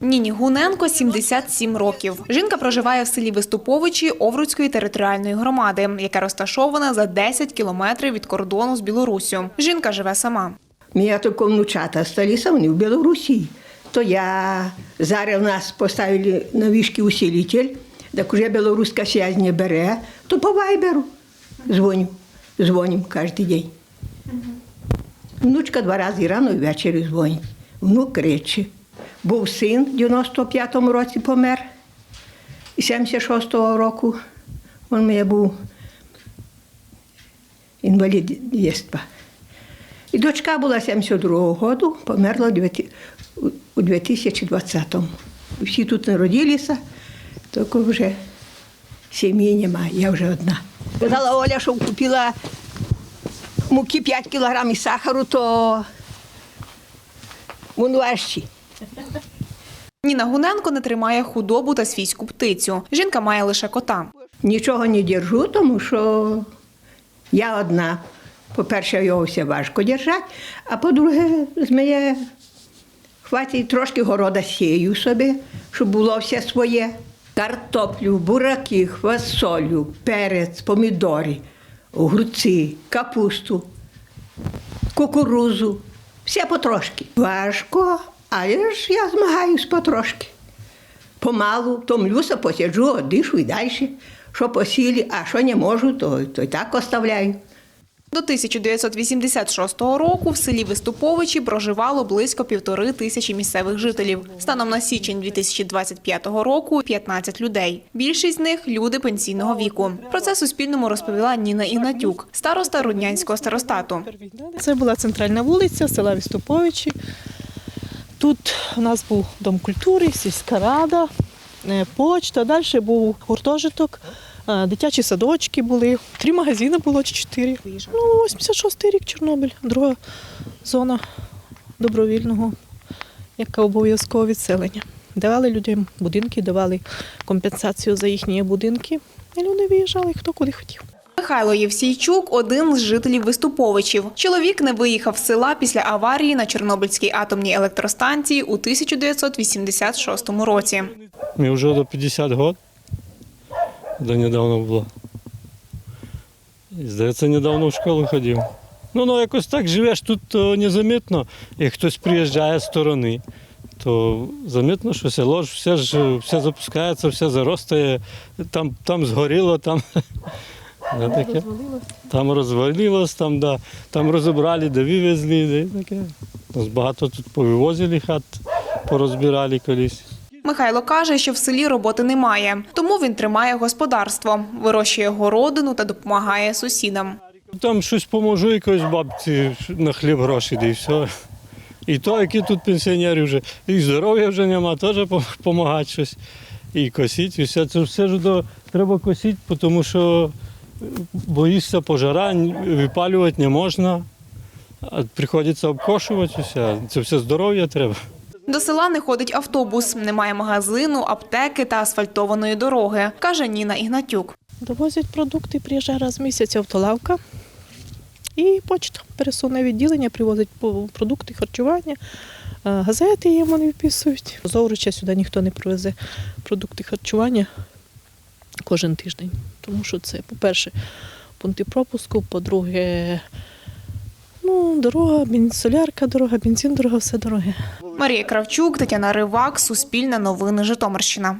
Ніні Гуненко 77 років. Жінка проживає в селі Виступовичі Овруцької територіальної громади, яка розташована за 10 кілометрів від кордону з Білоруссю. Жінка живе сама. Мені тільки внучата сталися, вони в Білорусі. То я зараз в нас поставили новішки усилитель, так уже білоруська связь не бере, то по вайберу дзвоню, дзвоним кожен день. Внучка два рази рано і ввечері дзвонить. Внук кричить. Був син в 95-му році помер, і 76-го року він мене був інвалід єства. І дочка була 72-го року, померла у 2020-му. Всі тут народилися, тільки вже сім'ї немає, я вже одна. Казала Оля, що купила муки 5 кілограмів сахару, то вон важчі. Ніна Гуненко не тримає худобу та свійську птицю. Жінка має лише кота. Нічого не держу, тому що я одна. По-перше, його все важко держати, а по-друге, з мене хватить трошки города сію собі, щоб було все своє. Картоплю, бураки, хвасолю, перець, помідори, огурці, капусту, кукурузу. Все потрошки. Важко, але ж я змагаюсь потрошки. Помалу втомлюся, посиджу, дишу і далі. Що посілі, а що не можу, то, то й так оставляю. До 1986 року в селі Виступовичі проживало близько півтори тисячі місцевих жителів. Станом на січень 2025 року 15 людей. Більшість з них люди пенсійного віку. Про це Суспільному розповіла Ніна Ігнатюк, староста Руднянського старостату. Це була центральна вулиця села Віступовичі. Тут у нас був дом культури, сільська рада, е, почта. Далі був гуртожиток, е, дитячі садочки були. Три магазини було чи чотири. Ну, 86-й рік Чорнобиль, друга зона добровільного, яка обов'язкове відселення. Давали людям будинки, давали компенсацію за їхні будинки. І люди виїжджали хто куди хотів. Михайло Євсійчук – один з жителів Виступовичів. Чоловік не виїхав з села після аварії на Чорнобильській атомній електростанції у 1986 році. Мне уже до 50 год. До недавно було. І, здається, недавно в школу ходив. Ну, ну якось так живеш тут то незамітно. Як хтось приїжджає з сторони, то замітно, що село ж все ж все запускається, все заростає, там, там згоріло, там. Да, таке. Там розвалилось, там, да, там розібрали, де вивезли, да, таке. Нас багато тут повивозили хат, порозбирали колись. Михайло каже, що в селі роботи немає, тому він тримає господарство, вирощує городину та допомагає сусідам. Там щось поможу якоїсь бабці на хліб гроші, і все. І то, які тут пенсіонери вже, і здоров'я вже нема, теж допомагати щось. І косити, і все. Це все ж до, треба косити, тому що боїшся пожара, випалювати не можна. А приходиться обкошувати все. Це все здоров'я треба. До села не ходить автобус, немає магазину, аптеки та асфальтованої дороги, каже Ніна Ігнатюк. Довозять продукти, приїжджає раз в місяць автолавка. І почта пересувне відділення привозить продукти харчування, е, газети їм вони виписують. З Овруча сюди ніхто не привезе продукти харчування кожен тиждень. Тому що це, по-перше, пункти пропуску, по-друге, ну, дорога, солярка дорога, бензин дорога, все дороге. Марія Кравчук, Тетяна Ривак, Суспільне новини Житомирщина.